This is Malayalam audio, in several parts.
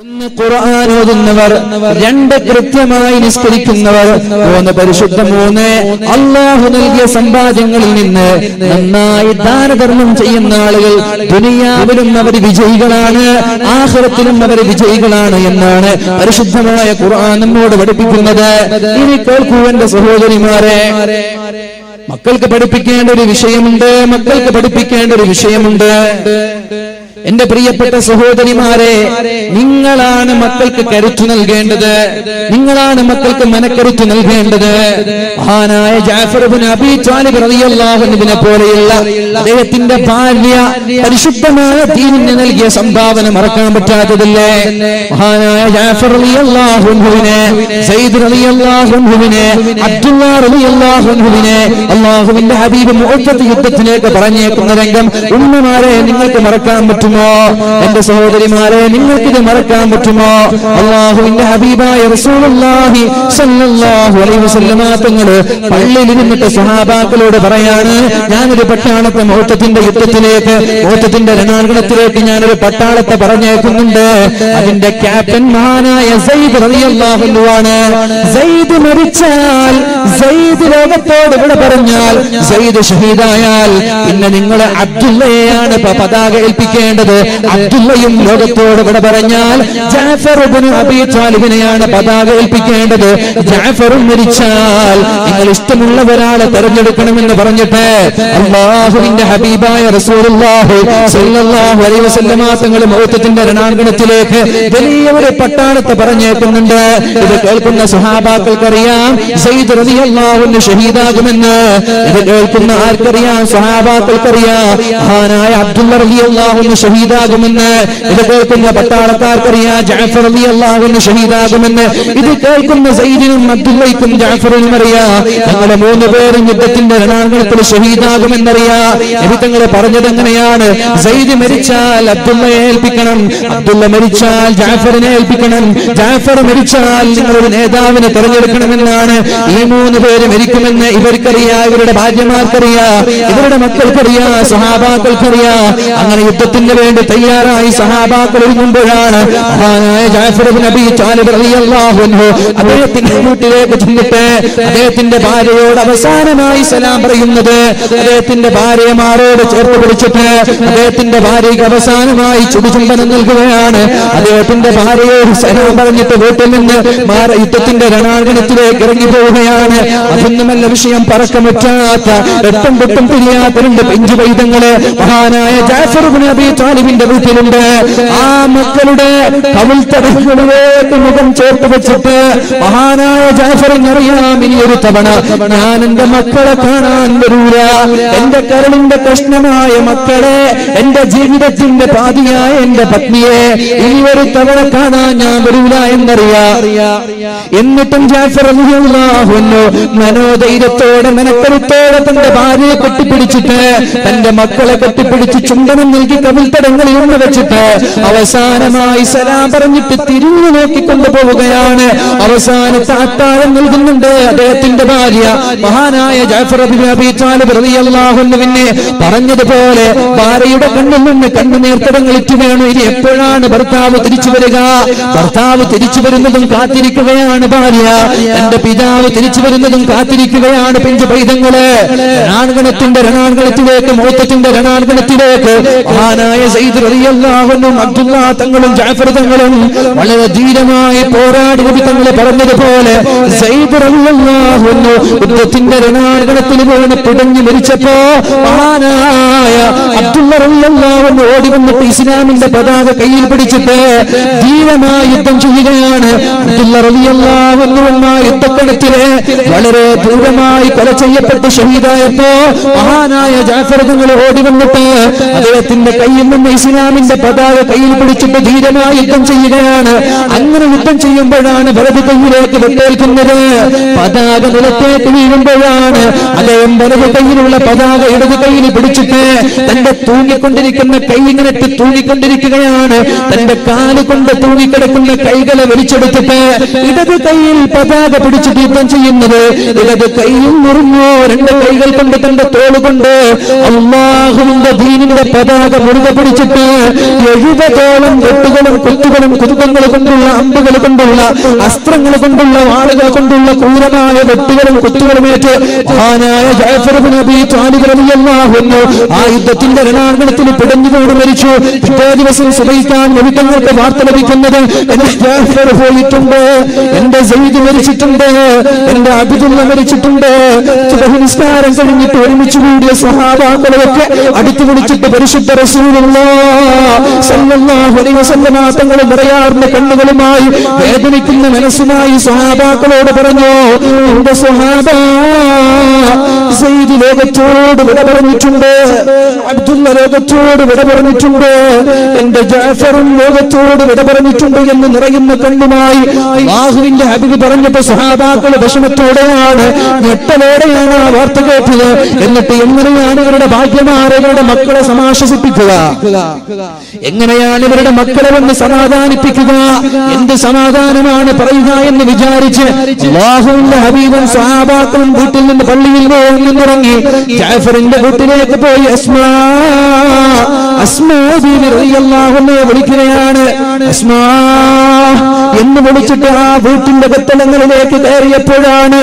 ഒന്ന് ഖുർആൻ ഓതുന്നവർ രണ്ട് കൃത്യമായി നിസ്കരിക്കുന്നവർ മൂന്ന് പരിശുദ്ധ മൂന്ന്. അള്ളാഹു നൽകിയ സമ്പാദ്യങ്ങളിൽ നിന്ന് നന്നായി ദാനധർമ്മം ചെയ്യുന്ന ആളുകൾ ദുനിയാവിലും അവർ വിജയികളാണ് ആഹ്റത്തിലും അവർ വിജയികളാണ് എന്നാണ് പരിശുദ്ധമായ ഖുർആൻ നമ്മോട് പഠിപ്പിക്കുന്നത്. ഇനി കേൾക്കൂ എന്റെ സഹോദരിമാരെ. മക്കൾക്ക് പഠിപ്പിക്കേണ്ട ഒരു വിഷയമുണ്ട് മക്കൾക്ക് പഠിപ്പിക്കേണ്ട ഒരു വിഷയമുണ്ട്. എന്റെ പ്രിയപ്പെട്ട സഹോദരിമാരെ നിങ്ങളാണ് മക്കൾക്ക് കരുത്തു നൽകേണ്ടത്. നിങ്ങളാണ് മക്കൾക്ക് മനക്കരുത്ത് നൽകേണ്ടത്. മഹാനായ ജാഫർബിൻ അബി ത്വാലിബ് റളിയല്ലാഹുവിനെ പോലെയുള്ള അദ്ദേഹത്തിന്റെ ഭാര്യ പരിശുദ്ധമായ ദീനിന് നൽകിയ സംഭാവന മറക്കാൻ പറ്റാത്തതല്ലേ? മഹാനായ ജാഫർ റളിയല്ലാഹുവിനെ സയ്യിദ് റളിയല്ലാഹുവിനെ അബ്ദുള്ള റളിയല്ലാഹുവിനെ അള്ളാഹുവിന്റെ ഹബീബ് മുഹത്തത്ത് യുദ്ധത്തിലേക്ക് പറഞ്ഞേക്കുന്ന രംഗം ഉമ്മമാരെ നിങ്ങൾക്ക് മറക്കാൻ പറ്റുമോ? എന്റെ സഹോദരിമാരെ നിങ്ങൾക്ക് ഇത് മറക്കാൻ പറ്റുമോ? അള്ളാഹുവിന്റെ ഹബീബായ റസൂലുള്ളാഹി അലൈഹി വസല്ലമ തങ്ങൾ പള്ളിയിൽ ഇരുന്നിട്ട് സഹാബാക്കളോട് പറയാണ് ഞാനൊരു പട്ടാളത്തെ മൗത്തത്തിന്റെ യുദ്ധത്തിലേക്ക് മൗത്തത്തിന്റെ രണാങ്കണത്തിലേക്ക് ഞാനൊരു പട്ടാളത്തെ പറഞ്ഞേക്കുന്നുണ്ട് അതിന്റെ ക്യാപ്റ്റൻ മഹാനായ സയ്യിദ് റളിയല്ലാഹു ആണ്. സയ്യിദ് മരിച്ചാൽ സൈദ് ലോകത്തോട് ഇവിടെ പറഞ്ഞാൽ സൈദ് ഷഹീദായാൽ പിന്നെ നിങ്ങൾ അബ്ദുള്ളയാണ് പതാക ഏൽപ്പിക്കേണ്ടത്. അബ്ദുള്ളയും ലോകത്തോട് ഇവിടെ പറഞ്ഞാൽ ജാഫർ അബീ ത്വാലിബിനെയാണ് പതാക ഏൽപ്പിക്കേണ്ടത്. ജാഫറും മരിച്ചാൽ നിങ്ങൾ ഇഷ്ടമുള്ള ഒരാളെ തെരഞ്ഞെടുക്കണമെന്ന് പറഞ്ഞിട്ട് അള്ളാഹുവിന്റെ ഹബീബായ റസൂലുള്ളാഹി അലൈഹി വസല്ലമ തങ്ങൾ മൗത്തത്തിന്റെ രണാങ്കണത്തിലേക്ക് വലിയ ഒരു പട്ടാളത്തെ പറഞ്ഞേക്കുന്നുണ്ട്. ഇത് കേൾക്കുന്ന സുഹാബാക്കൾക്കറിയാം സയ്യിദ് റളിയല്ലാഹുവിന് ഷഹീദാകുമെന്ന്. ഇത് കേൾക്കുന്ന ആർക്കറിയാം? സുഹാബാക്കൾക്കറിയാം മഹാനായ അബ്ദുള്ള റളിയല്ലാഹുവിന് ഷഹീദാകുമെന്ന് ഇത് കേൾക്കുന്ന പട്ടാളക്കാർക്കറിയാം ജാഫർ അലി അള്ളാഹുവിന് ഷഹീദാകുമെന്ന്. ഇത് കേൾക്കുന്ന സൈദിനും അബ്ദുള്ളയ്ക്കും ജാഫറിനും അറിയാം. ഞങ്ങളെ മൂന്ന് പേരും യുദ്ധത്തിന്റെ രണാങ്കണത്തിൽ ഷഹീദാകുമെന്നറിയാം. തങ്ങൾ പറഞ്ഞത് എങ്ങനെയാണ്? സൈദ് മരിച്ചാൽ അബ്ദുള്ളയെ ഏൽപ്പിക്കണം അബ്ദുള്ള മരിച്ചാൽ ജാഫറിനെ ഏൽപ്പിക്കണം ജാഫർ മരിച്ചാൽ നിങ്ങളൊരു നേതാവിനെ തെരഞ്ഞെടുക്കണമെന്നാണ്. ഈ മൂന്ന് പേര് മരിക്കുമെന്ന് ഇവർക്കറിയാ ഇവരുടെ ഭാര്യമാർക്കറിയാം ഇവരുടെ മക്കൾക്കറിയാം സഹാബാക്കൾക്കറിയാം. അങ്ങനെ വേണ്ടി തയ്യാറായി സഹാബാക്കൾ ഒരുങ്ങുമ്പോഴാണ് അദ്ദേഹത്തിന്റെ വീട്ടിലേക്ക് ചെന്നിട്ട് അദ്ദേഹത്തിന്റെ ഭാര്യയോട് അവസാനമായി സലാം പറയുന്നത് അദ്ദേഹത്തിന്റെ ഭാര്യമാരോട് ചേർത്ത് പിടിച്ചിട്ട് അദ്ദേഹത്തിന്റെ ഭാര്യയ്ക്ക് അവസാനമായി ചുടുചുംബനം നൽകുകയാണ്. അദ്ദേഹത്തിന്റെ ഭാര്യയോട് സലാം പറഞ്ഞിട്ട് വീട്ടിൽ നിന്ന് യുദ്ധത്തിന്റെ രണാങ്കണത്തിലേക്ക് ഇറങ്ങി പോവുകയാണ് അതൊന്നുമല്ല വിഷയം പറക്കമുറ്റാത്ത എട്ടും പൊട്ടും തിരിയാത്ത രണ്ട് പെഞ്ചു പൈതങ്ങൾ മഹാനായ ജാഫർ താലിബിന്റെ വീട്ടിലുണ്ട്. ആ മക്കളുടെ മുഖം ചേർത്ത് വെച്ചിട്ട് മഹാനായ ജാഫറിനറിയാം ഇനി ഒരു തവണ ഞാൻ എന്റെ മക്കളെ കാണാൻ വരൂല. എന്റെ കരളിന്റെ കഷ്ണമായ മക്കളെ എന്റെ ജീവിതത്തിന്റെ പാതിയായ എന്റെ പത്നിയെ ഇനി ഒരു തവണ കാണാൻ ഞാൻ വരൂല എന്നറിയാ. എന്നിട്ടും ജാഫർ റളിയല്ലാഹുവിനു മനോധൈര്യത്തോടെ മനക്കരുത്തോടെ തന്റെ ഭാര്യയെ കെട്ടിപ്പിടിച്ചിട്ട് തന്റെ മക്കളെ കെട്ടിപ്പിടിച്ച് ചുണ്ടനം നൽകി കവിൽത്തടങ്ങളിൽ ഒന്ന് വെച്ചിട്ട് അവസാനമായി സലാം പറഞ്ഞിട്ട് തിരിഞ്ഞു നോക്കിക്കൊണ്ടു പോവുകയാണ്. അവസാനത്തെ അത്താഴം നൽകുന്നുണ്ട്. അദ്ദേഹത്തിന്റെ ഭാര്യ മഹാനായ ജാഫർ അബീ പറഞ്ഞതുപോലെ ഭാര്യയുടെ കണ്ണിൽ നിന്ന് കണ്ണുനീർത്തടങ്ങൾ വേണു. ഇനി എപ്പോഴാണ് ഭർത്താവ് തിരിച്ചു വരിക? ഭർത്താവ് തിരിച്ചു വരുന്നതും കാത്തിരിക്കുകയാണ് ഭാര്യ. എന്റെ പിതാവ് തിരിച്ചു വരുന്നതും കാത്തിരിക്കുകയാണ് പിഞ്ചു പൈതങ്ങൾ. രണാങ്കണത്തിന്റെ രണാങ്കണത്തിലേക്ക് മൂത്തത്തിന്റെ രണാങ്കണത്തിലേക്ക് മഹാനായ തങ്ങളും ജാഫർ തങ്ങളും വളരെ ധീരമായി പോരാടി നബി തങ്ങൾ പറഞ്ഞതുപോലെ പിടഞ്ഞു മരിച്ചപ്പോ അബ്ദുള്ള ഓടി വന്നിട്ട് ഇസ്ലാമിന്റെ പതാക കയ്യിൽ പിടിച്ചിട്ട് ധീരമായി യുദ്ധം ചെയ്യുകയാണ്. യുദ്ധക്കളത്തിൽ വളരെ ദൂരമായി കൊല ചെയ്യപ്പെട്ട് ഷഹീദായപ്പോ മഹാനായ ജാഫർ തങ്ങൾ ഓടി വന്നിട്ട് അദ്ദേഹത്തിന്റെ കയ്യിൽ നിന്ന് ഇസ്ലാമിന്റെ പതാക കയ്യിൽ പിടിച്ചിട്ട് ധീരമായി യുദ്ധം ചെയ്യുകയാണ്. അങ്ങനെ യുദ്ധം ചെയ്യുമ്പോഴാണ് വലത് കയ്യിലേക്ക് വെട്ടേൽക്കുന്നത്. പതാക നിലത്തേക്ക് വീഴുമ്പോഴാണ് അദ്ദേഹം വലത് കയ്യിലുള്ള പതാക ഇടത് കയ്യിൽ പിടിച്ചിട്ട് തന്റെ തൂങ്ങിക്കൊണ്ടിരിക്കുന്ന കൈ ഇങ്ങനെ തൂങ്ങിക്കൊണ്ടിരിക്കുകയാണ്. തന്റെ കാൽ കൊണ്ട് തൂങ്ങിക്കിടക്കുന്ന കൈകളെ വലിച്ചെടുത്തിട്ട് ഇടത് കൈയിൽ പതാക പിടിച്ച് ദീപം ചെയ്യുന്നത്. ഇടത് കൈയിൽ മുറിഞ്ഞു രണ്ട് കൈകൾ കൊണ്ട് തന്റെ തോളുകൊണ്ട് അള്ളാഹുവിന്റെ ദീനിന്റെ പതാക മുറുകെ പിടിച്ചിട്ട് എഴുപതോളം വെട്ടുകളും കുത്തുകളും കുതുകങ്ങൾ കൊണ്ടുള്ള അമ്പുകൾ കൊണ്ടുള്ള അസ്ത്രങ്ങൾ കൊണ്ടുള്ള വാളുകൾ കൊണ്ടുള്ള ക്രൂരമായ വെട്ടുകളും കുത്തുകളുമേറ്റ് മഹാനായ ആയുധത്തിന്റെ രണാങ്കണത്തിൽ പിടഞ്ഞുകൊണ്ട് മരിച്ചു. പിറ്റേ ദിവസം സുബൈക്കാൻ നബിതങ്ങൾക്ക് വാർത്ത ലഭിക്കുന്നത്. എന്റെ ജാഫർ പോയിട്ടുണ്ട്. എന്റെ സയ്യിദ് മരിച്ചിട്ടുണ്ട്. എന്റെ അബിദുള്ള മരിച്ചിട്ടുണ്ട്. സുബഹി നിസ്കാരം കഴിഞ്ഞിട്ട് ഒരുമിച്ച് കൂടിയ സഹാബാക്കളെയൊക്കെ അടുത്തു വിളിച്ചിട്ട് പരിശുദ്ധ റസൂലുള്ള തങ്ങൾ നിറയാറുന്ന കണ്ണുകളുമായി വേദനിക്കുന്ന മനസ്സുമായി സഹാബാക്കളോട് പറഞ്ഞു എന്റെ സഹാബ സയ്യിദ് ലോകത്തോട് വിട പറഞ്ഞിട്ടുണ്ട്. അബ്ദുള്ള ലോകത്തോട് വിട പറഞ്ഞിട്ടുണ്ട്. എന്റെ ജാഫറും ലോകത്തോട് വിട പറഞ്ഞിട്ടുണ്ട് എന്ന് നിറയുന്ന കണ്ണുമായി ബാഹുവിന്റെ ഹബീബ് പറഞ്ഞപ്പോ സഹാബാക്കൾ വിഷമത്തോടെയാണ് ഞെട്ടലോടെയാണ് ആ വാർത്ത കേട്ടത്. എന്നിട്ട് എങ്ങനെയാണ് ഇവരുടെ ഭാഗ്യമാരെ മക്കളെ സമാശ്വസിപ്പിക്കുക? എങ്ങനെയാണ് ഇവരുടെ മക്കളെ വന്ന് സമാധാനിപ്പിക്കുക? എന്ത് സമാധാനമാണ് പറയുക എന്ന് വിചാരിച്ച് ബാഹുവിന്റെ ഹബീബും സഹാബാക്കളും വീട്ടിൽ നിന്ന് പള്ളിയിൽ പോകുന്നിറങ്ങി ജാഫറിന്റെ വീട്ടിലേക്ക് പോയി അസ്മാ അസ്മാ വിളിക്കുകയാണ് എന്ന് വിളിച്ചിട്ട് ആ വീട്ടിന്റെ കത്തളങ്ങളിലേക്ക് കയറിയപ്പോഴാണ്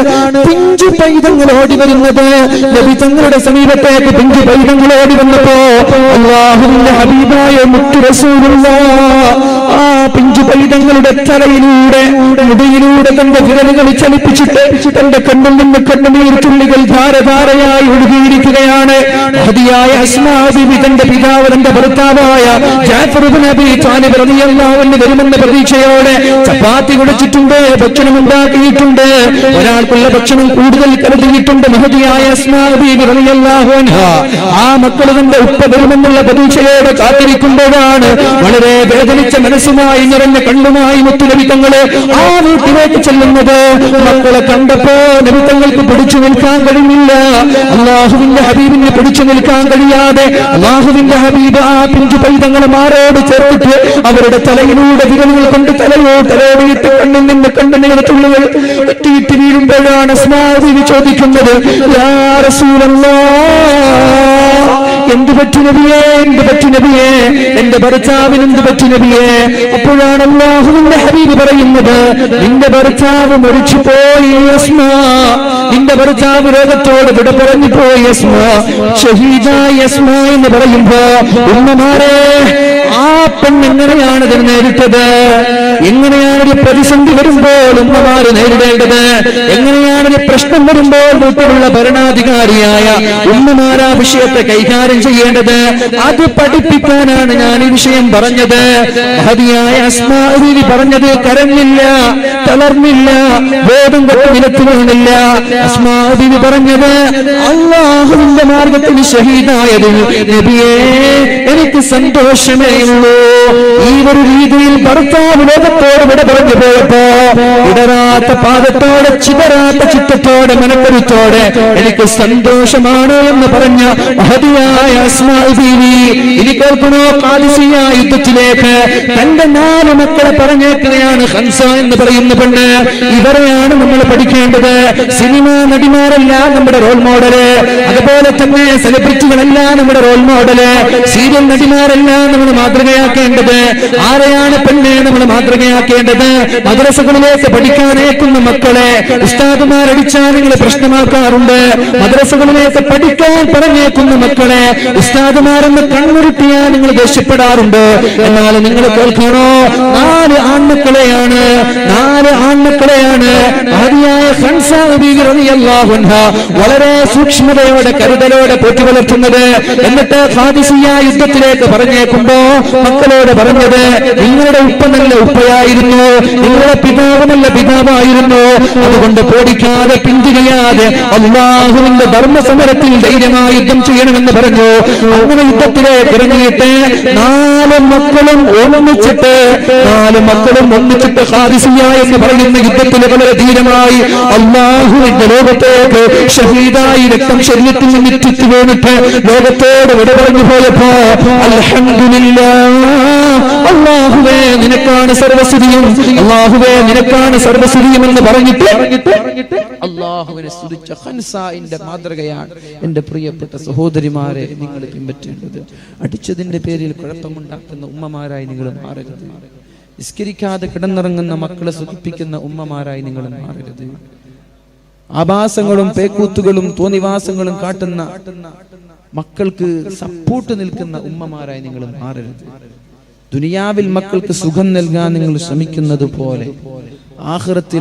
പിഞ്ചു പൈതങ്ങൾ ഓടി വരുന്നത്. നബി തങ്ങളുടെ സമീപത്തേക്ക് പിഞ്ചു പൈതങ്ങൾ ഓടി വന്നപ്പോ അള്ളാഹുവിന്റെ ഹബീബായ മുത്തു റസൂലുള്ള ആ പിഞ്ചു പൈതങ്ങളുടെ തലയിലൂടെ മുടിയിലൂടെ തന്റെ വിരലുകൾ ചലിപ്പിച്ചിട്ട് തന്റെ കണ്ണിൽ നിന്ന് കണ്ണുനീർ തുള്ളികൾ ധാരധാരയായി ഒഴുകിയിരിക്കുകയാണ്. ഹതിയായ അസ്മാബിബി തന്റെ പിതാവ് തന്റെ ഭർത്താവായ വരുമെന്ന പ്രതീക്ഷയോടെ ചപ്പാത്തി കുടിച്ചിട്ടുണ്ട് ഭക്ഷണം ഉണ്ടാക്കിയിട്ടുണ്ട്. ഒരാൾക്കുള്ള ഭക്ഷണം കൂടുതൽ കരുതിയിട്ടുണ്ട് മഹതിയായ അസ്മാബിബി റളിയല്ലാഹു അൻഹ. ആ മക്കൾ തന്റെ ഉപ്പ വരുമെന്നുള്ള പ്രതീക്ഷയോടെ കാത്തിരിക്കുമ്പോഴാണ് വളരെ വേദനിച്ച മനസ്സുമായി നിറഞ്ഞ കണ്ണുമായി മുത്തുലഭിത്തങ്ങൾ ആ വീട്ടിലേക്ക് ചെല്ലുന്നത് മക്കളെ കണ്ടപ്പോ നബിത്തങ്ങൾക്ക് പിടിച്ചു നിൽക്കാൻ കഴിയില്ല. അള്ളാഹുവിന്റെ ഹബീബിന് പിടിച്ചു നിൽക്കാൻ കഴിയാതെ അള്ളാഹുവിന്റെ ഹബീബ് ആ പിഞ്ചു പൈതങ്ങളെ മാറോട് ചേർത്തിട്ട് അവരുടെ തലയിലൂടെ വിരലുകൾ കൊണ്ട് തലയോ തലയോടിയിട്ട് കണ്ണിൽ നിന്ന് കണ്ണിനെ തുള്ളുകൾ വീഴുമ്പോഴാണ് സ്മാരതി ചോദിക്കുന്നത് യാ എന്ത് പറ്റി നബിയേ? എന്ത് പറ്റി നബിയേ? എന്റെ ഭർത്താവിന് എന്ത് പറ്റി നബിയേ? അപ്പോഴാണ് അള്ളാഹുവിന്റെ ഹബീബ് പറയുന്നത് നിന്റെ ഭർത്താവ് മരിച്ചു പോയി നിന്റെ ഭർത്താവ് രോഗത്തോട് വിട പറഞ്ഞു പോയി ഷഹീദ യസ്മ എന്ന് പറയുമ്പോ ഉമ്മമാരെ ആ പെണ്ണെങ്ങനെയാണ് ഇതിന് നേരിട്ടത്? എങ്ങനെയാണ് ഒരു പ്രതിസന്ധി വരുമ്പോൾ ഉമ്മമാര് നേരിടേണ്ടത്? എങ്ങനെയാണ് ഒരു പ്രശ്നം വരുമ്പോൾ വീട്ടിലുള്ള ഭരണാധികാരിയായ ഉമ്മമാരാ വിഷയത്തെ കൈകാര്യം ചെയ്യേണ്ടത് അത് പഠിപ്പിക്കാനാണ് ഞാൻ ഈ വിഷയം പറഞ്ഞത്. മഹതിയായ അസ്മാരി പറഞ്ഞത് കരഞ്ഞില്ല തളർന്നില്ല വേദം കൊണ്ട് നിലത്തു വീണില്ല. പറഞ്ഞത് അള്ളാഹുവിന്റെ മാർഗത്തിന് ഷഹീദായത് എനിക്ക് സന്തോഷമേ ഉള്ളൂ. ഈ ഒരു രീതിയിൽ ഭർത്താവ് ലോകത്തോട് വിട പറഞ്ഞു പോയപ്പോ ഇടരാത്ത പാദത്തോടെ ചിതരാത്ത ചിത്തത്തോടെ മനക്കരുത്തോടെ എനിക്ക് സന്തോഷമാണ് എന്ന് പറഞ്ഞ മഹതിയായ അസ്മാഉ ബീവി ഇനി കേൾക്കണോ കാലിസിയ യുദ്ധത്തിലേക്ക് തന്റെ നാല് മക്കളെ പറഞ്ഞേക്കുകയാണ് ഹംസ എന്ന് പറയുന്ന പെണ്ണ്. ഇവരെയാണ് നമ്മൾ പഠിക്കേണ്ടത്. സിനിമ നടിമാരല്ല നമ്മുടെ റോൾ മോഡൽ അതുപോലെ തന്നെ സെലിബ്രിറ്റികളല്ല നമ്മുടെ റോൾ മോഡൽ സീരിയൽ നടിമാരല്ല നമ്മൾ മാതൃകയാക്കേണ്ടത്. ആരെയാണ് പെണ്ണെ നമ്മൾ മാതൃകയാക്കേണ്ടത്? മദ്രസകളിലേക്ക് പഠിക്കാനേക്കുന്ന മക്കളെ ഉസ്താദുമാരടിച്ചാൽ നിങ്ങൾ പ്രശ്നമാക്കാറുണ്ട്. മദ്രസകളിലേക്ക് പഠിക്കാൻ പറഞ്ഞേക്കുന്ന മക്കളെ ഉസ്താദുമാരെന്ന് കണ്ണുരുട്ടിയാൽ നിങ്ങൾ ദേഷ്യപ്പെടാറുണ്ട്. എന്നാൽ നിങ്ങൾ കേൾക്കണോ? നാല് ആൺമക്കളെയാണ്. നാല് ആൺമക്കളെയാണ്. ആദിയായ ഹൻസ ബീവി റളിയല്ലാഹു അൻഹ വളരെ സൂക്ഷ്മതയോടെ കരുതലോടെ പോറ്റി വളർത്തുന്നത്. എന്നിട്ട് ഖാദിസിയ യുദ്ധത്തിലേക്ക് പറഞ്ഞേക്കുമ്പോ മക്കളോട് പറഞ്ഞത് നിങ്ങളുടെ ഉപ്പ നല്ല ഉപ്പയായിരുന്നു. നിങ്ങളുടെ പിതാവ് നല്ല പിതാവായിരുന്നു. അതുകൊണ്ട് പേടിക്കാതെ പിന്തിരിയാതെ അള്ളാഹുവിന്റെ ധർമ്മസമരത്തിൽ ധൈര്യമായി യുദ്ധം ചെയ്യണമെന്ന് പറഞ്ഞു. അങ്ങനെ യുദ്ധത്തിലേക്ക് ഇറങ്ങിയിട്ട് നാല് മക്കളും ഒന്നിച്ചിട്ട് നാല് മക്കളും ഒന്നിച്ചിട്ട് ഹാദിസിയ എന്ന് പറയുന്ന യുദ്ധത്തിൽ വളരെ ധീരമായി അള്ളാഹുവിന്റെ ലോകത്തേക്ക് ഷഹീദായി രക്തം ശരീരത്തിൽ നിന്ന് ചുറ്റി വീണിട്ട് ലോകത്തോട് വിട പറഞ്ഞു പോയപ്പോ അൽഹംദുലില്ലാ അള്ളാഹുവേ നിനക്കാണ് സർവസ്തുതിയും അള്ളാഹുവേ നിനക്കാണ് സർവസ്തുതിയും എന്ന് പറഞ്ഞിട്ട് അള്ളാഹുവിനെ സ്തുതിച്ച ഹൻസായിന്റെ മാതൃകയാണ് എന്റെ പ്രിയപ്പെട്ട സഹോദരിമാരെ നിങ്ങൾ പിൻപറ്റേണ്ടത്. അടിച്ചതിന്റെ പേരിൽ കുഴപ്പമുണ്ടാക്കുന്ന ഉമ്മമാരായി നിങ്ങൾ മാറരുത്. നിസ്കരിക്കാതെ കിടന്നിറങ്ങുന്ന മക്കളെ സുഖിപ്പിക്കുന്ന ഉമ്മമാരായി നിങ്ങൾ മാറരുത്. ആഭാസങ്ങളും പേക്കൂത്തുകളും തോന്നിവാസങ്ങളും കാട്ടുന്ന മക്കൾക്ക് സപ്പോർട്ട് നിൽക്കുന്ന ഉമ്മമാരായി നിങ്ങൾ മാറരുത്. ദുനിയാവിൽ മക്കൾക്ക് സുഖം നൽകാൻ നിങ്ങൾ ശ്രമിക്കുന്നത് പോലെ ആഹ്റത്തിൽ